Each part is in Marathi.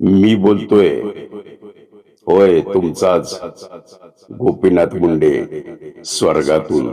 मी बोलतोय. होय तुमचाच गोपीनाथ मुंडे स्वर्गातून.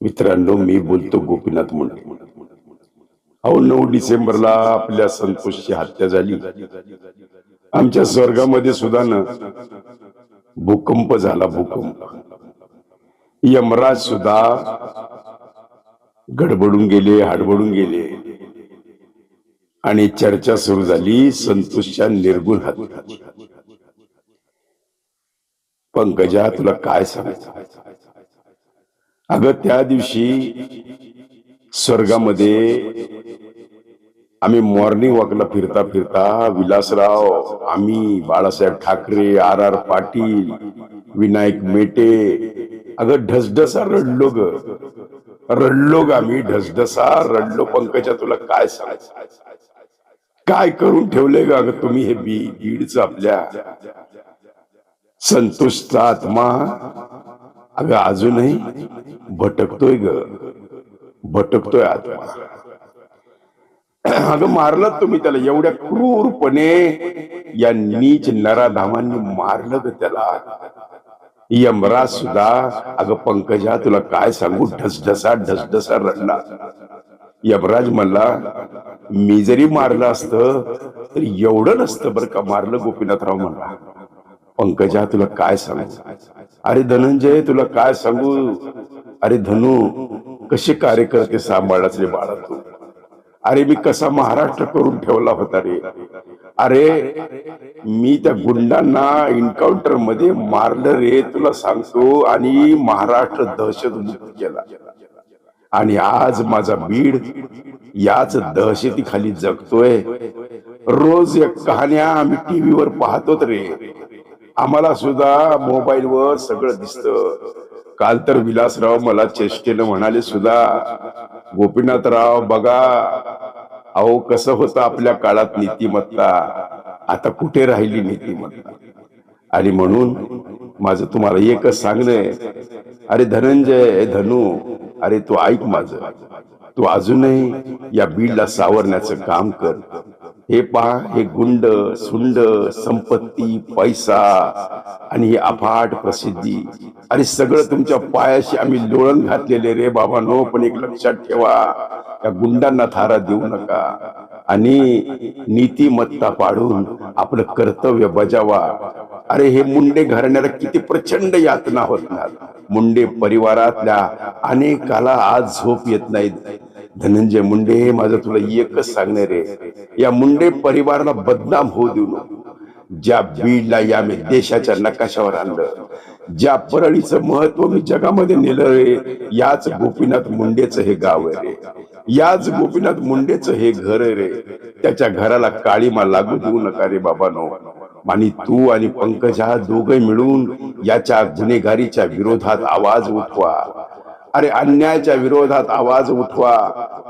मित्रांनो मी बोलतो गोपीनाथ मुंडे. अहो नऊ डिसेंबरला आपल्या संतोषची हत्या झाली. आमच्या स्वर्गामध्ये सुद्धा ना भूकंप झाला भूकंप. यमराज सुद्धा गडबडून गेले हडबडून गेले. आणि चर्चा सुरू झाली संतोषच्या निर्गुण हात पंकजा तुला काय सांगायचं? अगं त्या दिवशी स्वर्गामध्ये आम्ही मॉर्निंग वॉकला फिरता फिरता विलासराव आम्ही बाळासाहेब ठाकरे आर आर पाटील विनायक मेटे अगं ढसढसा रडलो ग. रडलो ग आम्ही ढसढसा रडलो. पंकजा तुला काय सांगायचं काय करून ठेवलंय ग अगं तुम्ही हे बी बीडच आपल्या संतुष्ट आत्मा? अगं अजूनही भटकतोय ग. भटकतोय आत्मा. अगं मारलं तुम्ही त्याला. एवढ्या क्रूरपणे या नीच नराधामांनी मारलं ग त्याला. यमराज सुद्धा अगं पंकजा तुला काय सांगू? ढसढसा ढसढसा रडला. यमराज म्हणला मी जरी मारलं असतं तर एवढं नसतं बरं का मारलं गोपीनाथराव म्हणला. पंकजा तुला काय सांगू? अरे धनंजय तुला काय सांगू? अरे धनु कसे कार्यकर्ते सांभाळाच रे बाळा तू अरे मी कसा महाराष्ट्र करून ठेवला होता रे? अरे मी त्या गुंडांना एन्काउंटरमध्ये मारलं रे तुला सांगतो. आणि महाराष्ट्र दहशत मुक्त केला. आणि आज माझा बीड याच दहशतीखाली जगतोय. रोज या कहाण्या आम्ही टीव्हीवर पाहतो रे. आम्हाला सुद्धा मोबाईलवर सगळं दिसतं. काल तर विलासराव मला चेष्टेनं म्हणाले सुद्धा गोपीनाथराव बघा अहो कसं होतं आपल्या काळात नीतिमत्ता. आता कुठे राहिली नीतिमत्ता? आणि म्हणून माझं तुम्हाला एकच सांगणं अरे धनंजय धनु अरे तू ऐक माझं. तू अजूनही या बीडला सावरण्याचं काम कर. हे पहा हे गुंड सुंड संपत्ती पैसा आणि ही अफाट प्रसिद्धी. अरे सगळं तुमच्या पायाशी आम्ही लोळण घातलेले रे बाबा. नो पण एक लक्षात ठेवा त्या गुंडांना थारा देऊ नका. आणि नीतिमत्ता पाडून आपलं कर्तव्य बजावा. अरे हे मुंडे घराण्याला किती प्रचंड यातना होत मुंडे परिवारातल्या अनेकाला आज झोप येत नाहीत. धनंजय मुंडे माझं तुला एकच सांगणार रे. या मुंडे परिवाराला बदनाम होऊ देऊ नको. ज्या बीडला या मी देशाच्या नकाशावर आणलं ज्या परळीचं महत्त्व मी जगामध्ये नेलं रे याच गोपीनाथ मुंडेचं हे गाव आहे रे. याच गोपीनाथ मुंडेचं हे घर आहे रे. त्याच्या घराला काळीमा लागू देऊ नका रे बाबा नो आणि तू आणि पंकजा दोघे मिळून याच्या गुन्हेगारीच्या विरोधात आवाज उठवा. अरे अन्यायाच्या विरोधात आवाज उठवा.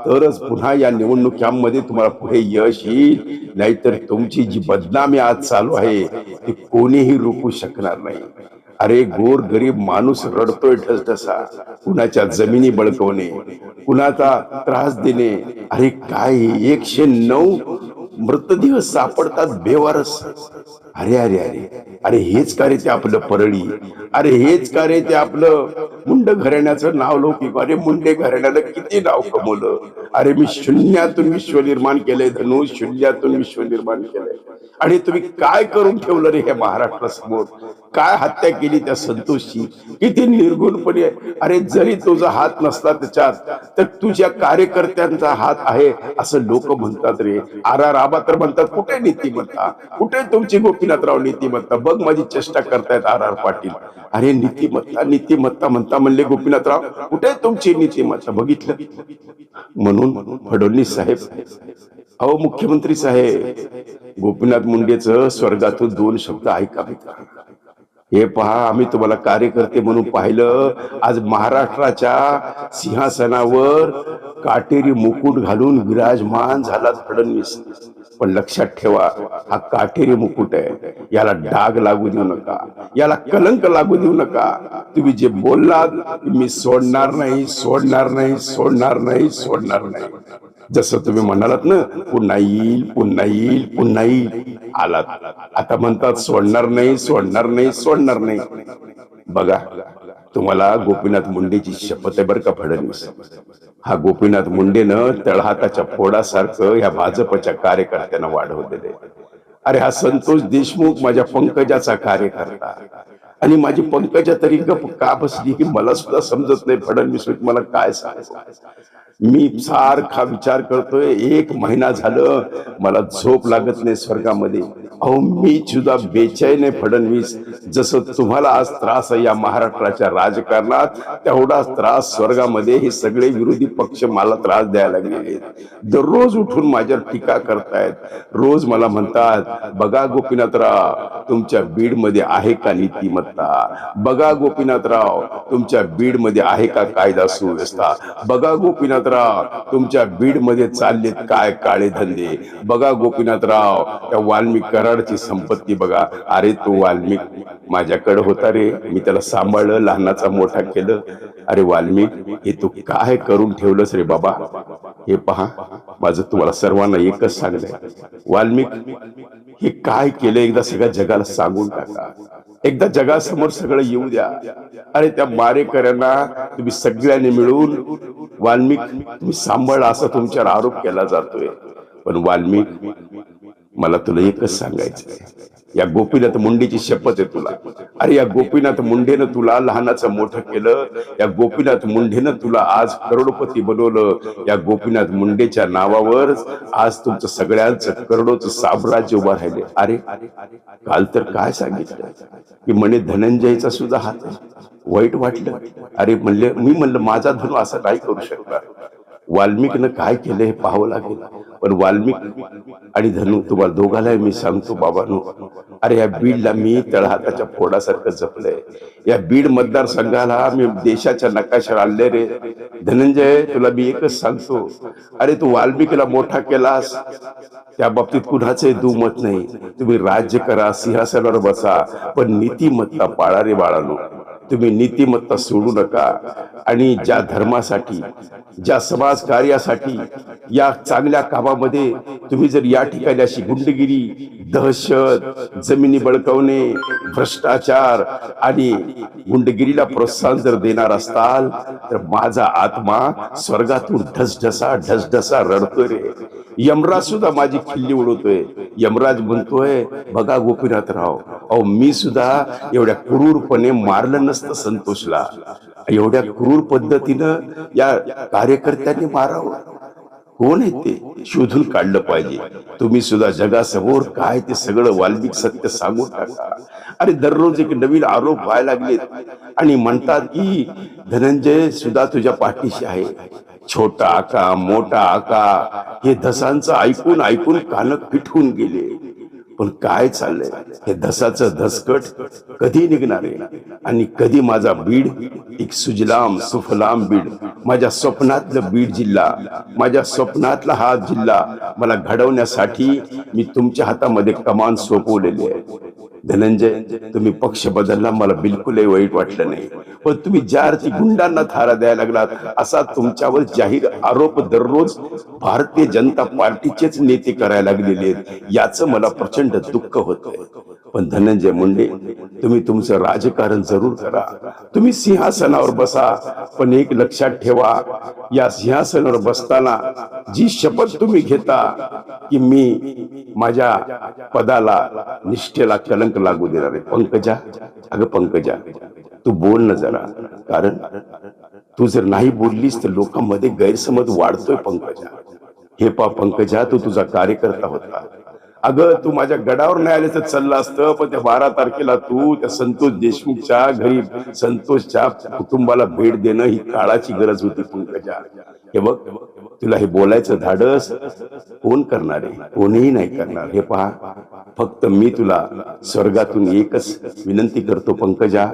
तरच पुन्हा या निवडणुकांमध्ये तुम्हाला पुढे यश येईल. नाहीतर तुमची जी बदनामी आज चालू आहे ती कोणीही रोखू शकणार नाही. अरे गोर गरीब माणूस रडतोय ठसठसा कुणाच्या जमिनी बळकवणे कुणाचा त्रास देणे. अरे काय एकशे नऊ मृतदेह सापडतात बेवारस. अरे अरे अरे अरे हेच कार्य ते आपलं परळी. अरे हेच कार्य ते आपलं मुंड घराण्याचं नाव लौकिक अरे मुंडे घराण्याला किती नाव कमवलं? अरे मी शून्यातून विश्व निर्माण केलंय धनु शून्यातून विश्व निर्माण केलंय. आणि तुम्ही काय करून ठेवलं रे हे महाराष्ट्रासमोर? काय हत्या केली त्या संतोषची? किती निर्गुणपणे अरे जरी तुझा हात नसला त्याच्यात तर तुझ्या कार्यकर्त्यांचा हात आहे असं लोक म्हणतात रे. आर आर आबा तर म्हणतात कुठे नीतिमत्ता? कुठे तुमची गोपीनाथराव नीतिमत्ता? बघ माझी चेष्टा करतायत आर आर पाटील. अरे नीतिमत्ता नीतिमत्ता म्हणता म्हणले गोपीनाथराव कुठे तुमची नीतिमत्ता बघितलं? म्हणून फडणवीस साहेब अहो मुख्यमंत्री साहेब गोपीनाथ मुंडेचं स्वर्गातून दोन शब्द ऐका हे पहा आम्ही तुम्हाला कार्यकर्ते म्हणून पाहिलं. आज महाराष्ट्राच्या सिंहासनावर काटेरी मुकुट घालून विराजमान झाला फडणवीस. पण लक्षात ठेवा हा काटेरी मुकुट आहे. याला डाग लागू देऊ नका. याला कलंक लागू देऊ नका. तुम्ही जे बोललात मी सोडणार नाही सोडणार नाही सोडणार नाही सोडणार नाही. जसं तुम्ही म्हणालात ना पुन्हा येईल पुन्हा येईल पुन्हा येईल. आलात. आता म्हणतात सोडणार नाही सोडणार नाही सोडणार नाही. बघा तुम्हाला गोपीनाथ मुंडेची शपथ आहे बरं का फडणवीस? हा गोपीनाथ मुंडेनं तळहाताच्या फोडासारखं या भाजपच्या कार्यकर्त्यांना वाढवलेले अरे हा संतोष देशमुख माझ्या पंकजाचा कार्यकर्ता. आणि माझी पंकजा तरी गप का बसली की मला सुद्धा समजत नाही. फडणवीस मला काय सांगायचं? मी सारखा विचार करतोय. एक महिना झालं मला झोप लागत नाही स्वर्गामध्ये. अहो मी सुद्धा बेचैन आहे फडणवीस जसं तुम्हाला आज त्रास आहे या महाराष्ट्राच्या राजकारणात तेवढाच त्रास स्वर्गामध्ये हे सगळे विरोधी पक्ष मला त्रास द्यायला लागलेले आहेत. दररोज उठून माझ्यावर टीका करतायत. रोज मला म्हणतात बघा गोपीनाथराव तुमच्या बीडमध्ये आहे का नीतिमत्ता? बघा गोपीनाथराव तुमच्या बीडमध्ये आहे का कायदा सुव्यवस्था? बघा गोपीनाथराव तुमच्या बीडमध्ये चाललेत काय काळे धंदे? बघा गोपीनाथराव त्या वाल्मिक कराडची संपत्ती बघा. अरे तो वाल्मिक माझ्याकडे होता रे. मी त्याला सांभाळलं लहानाचा मोठा केलं. अरे वाल्मिक हे तू काय करून ठेवलंस रे बाबा? हे पहा माझं तुम्हाला सर्वांना एकच सांगलंय वाल्मिक हे काय केलं? एकदा सगळ्या जगाला सांगून टाका. एकदा जगासमोर सगळं येऊ द्या. अरे त्या मारेकऱ्यांना तुम्ही सगळ्यांनी मिळून वाल्मिक तुम्ही सांभाळा असा तुमच्यावर आरोप केला जातोय. पण वाल्मिक मला तुला एकच सांगायचं या गोपीनाथ मुंडेची शपथ आहे तुला. अरे या गोपीनाथ मुंडेनं तुला लहानाचं मोठं केलं. या गोपीनाथ मुंडेनं तुला आज करोडपती बनवलं. या गोपीनाथ मुंडेच्या नावावर आज तुमचं सगळ्यांचं करोडोचं साम्राज्य उभं राहिले अरे काल तर काय सांगितलं? की म्हणे धनंजयचा सुद्धा हात वाईट वाटलं. अरे म्हणले मी म्हणलं माझा धनु असं नाही करू शकणार. वाल्मिकनं काय केलं हे पाहावं लागेल. पण वाल्मिक आणि धनु तुम्हाला दोघालाही मी सांगतो बाबांनो अरे या बीडला मी तळहाताच्या फोडासारखं जपलंय. या बीड मतदारसंघाला मी देशाच्या नकाशावर आणले रे. धनंजय तुला मी एकच सांगतो. अरे तू वाल्मिकीला मोठा केलास. त्या बाबतीत कुणाचे दुमत नाही. तुम्ही राज्य करा सिंहासनावर बसा. पण नीतिमत्ता पाळा रे बाळानो. तुम्ही नीतिमत्ता सोडू नका. आणि ज्या धर्मासाठी ज्या समाज कार्यासाठी या चांगल्या कामामध्ये तुम्ही जर या ठिकाणी अशी गुंडगिरी दहशत जमिनी बळकवणे भ्रष्टाचार आणि गुंडगिरीला प्रोत्साहन जर देणार असताल तर माझा आत्मा स्वर्गातून ढसढसा ढसढसा रडतोय रे. यमराज सुद्धा माझी खिल्ली उडवतोय. यमराज म्हणतोय बघा गोपीनाथराव अहो मी सुद्धा एवढ्या क्रूरपणे मारलं नसतं संतोषला. एवढ्या क्रूर पद्धतीनं या कार्यकर्त्यांनी मारावं. कोण आहे ते? शोधून काढलं पाहिजे. तुम्ही सुद्धा जगासमोर काय ते सगळं वाल्मिक सत्य सांगून टाका. अरे दररोज एक नवीन आरोप व्हायला लागलेत. आणि म्हणतात की धनंजय सुद्धा तुझ्या पाठीशी आहे. छोटा आका मोठा आका हे धसांचं ऐकून ऐकून कान पिठून गेले. पण काय चाललंय? हे धसाचं धसकट कधी निघणार आहे? आणि कधी माझा बीड? एक सुजलाम सुफलाम बीड. माझ्या स्वप्नातलं बीड जिल्हा माझ्या स्वप्नातला हा जिल्हा मला घडवण्यासाठी मी तुमच्या हातामध्ये कमान सोपवलेली आहे. धनंजय तुम्ही पक्ष बदलला मला बिलकुलही वाईट वाटलं नाही. पण तुम्ही ज्या अर्थी गुंडांना थारा द्यायला लागलात असा तुमच्यावर जाहीर आरोप दररोज भारतीय जनता पार्टीचेच नेते करायला लागलेले आहेत. याचं मला प्रचंड दुःख होतंय. पण धनंजय मुंडे तुम्ही तुमचं राजकारण जरूर करा. तुम्ही सिंहासनावर बसा पण एक लक्षात ठेवा या सिंहासनावर बसताना जी शपथ तुम्ही घेता की मी माझ्या पदाला निष्ठेला कलंक लागू देणार आहे पंकजा अगं पंकजा तू बोल ना जरा. कारण तू जर नाही बोललीस तर लोकांमध्ये गैरसमज वाढतोय पंकजा. हे पा पंकजा तू तुझा कार्यकर्ता होता. अगं तू माझ्या गडावर नाही आले तर चाललं असतं पण त्या बारा तारखेला तू त्या संतोष देशमुखच्या घरी संतोषच्या कुटुंबाला भेट देणं ही काळाची गरज होती पंकजा. हे बघ तुला हे बोलायचं धाडस कोण करणार आहे? कोणीही नाही करणार. हे पहा फक्त मी तुला स्वर्गातून एकच विनंती करतो पंकजा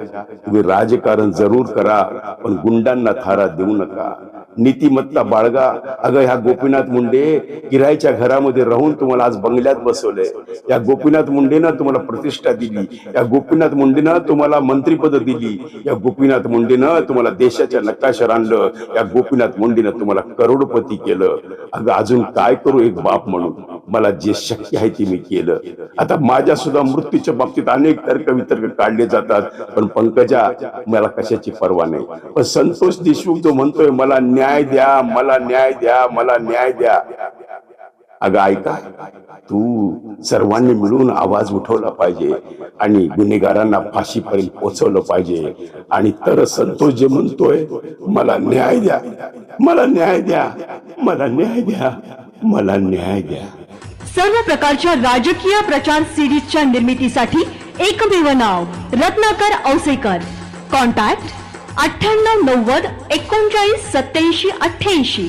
तुम्ही राजकारण जरूर करा पण गुंडांना थारा देऊ नका. नीतिमत्ता बाळगा. अगं ह्या गोपीनाथ मुंडे किरायच्या घरामध्ये राहून तुम्हाला आज बंगल्यात बसवलंय या गोपीनाथ मुंडेनं तुम्हाला प्रतिष्ठा दिली. या गोपीनाथ मुंडेनं तुम्हाला मंत्रीपद दिली. या गोपीनाथ मुंडेनं तुम्हाला देशाच्या नकाशावर आणलं. या गोपीनाथ मुंडेनं तुम्हाला करोडपती केलं. अगं अजून काय करू एक बाप म्हणून? मला जे शक्य आहे ते मी केलं. आता माझ्या सुद्धा मृत्यूच्या बाबतीत अनेक तर्क वितर्क काढले जातात. पण पंकजा मला कशाची पर्वा नाही. पण संतोष देशमुख जो म्हणतोय मला न्याय द्या मला न्याय द्या मला न्याय द्या. अगं ऐका तू सर्वांनी मिळून आवाज उठवला पाहिजे आणि गुन्हेगारांना फाशीपर्यंत पोहोचवलं पाहिजे. आणि तर संतोष जे म्हणतोय मला न्याय द्या मला न्याय द्या मला न्याय द्या मला न्याय द्या. सर्व प्रकारच्या राजकीय प्रचार सिरीजच्या निर्मितीसाठी एकमेव नाव रत्नाकर औसेकर. कॉन्टॅक्ट अठ्ठ्याण्णव नव्वद एकोणचाळीस सत्याऐंशी अठ्ठ्याऐंशी.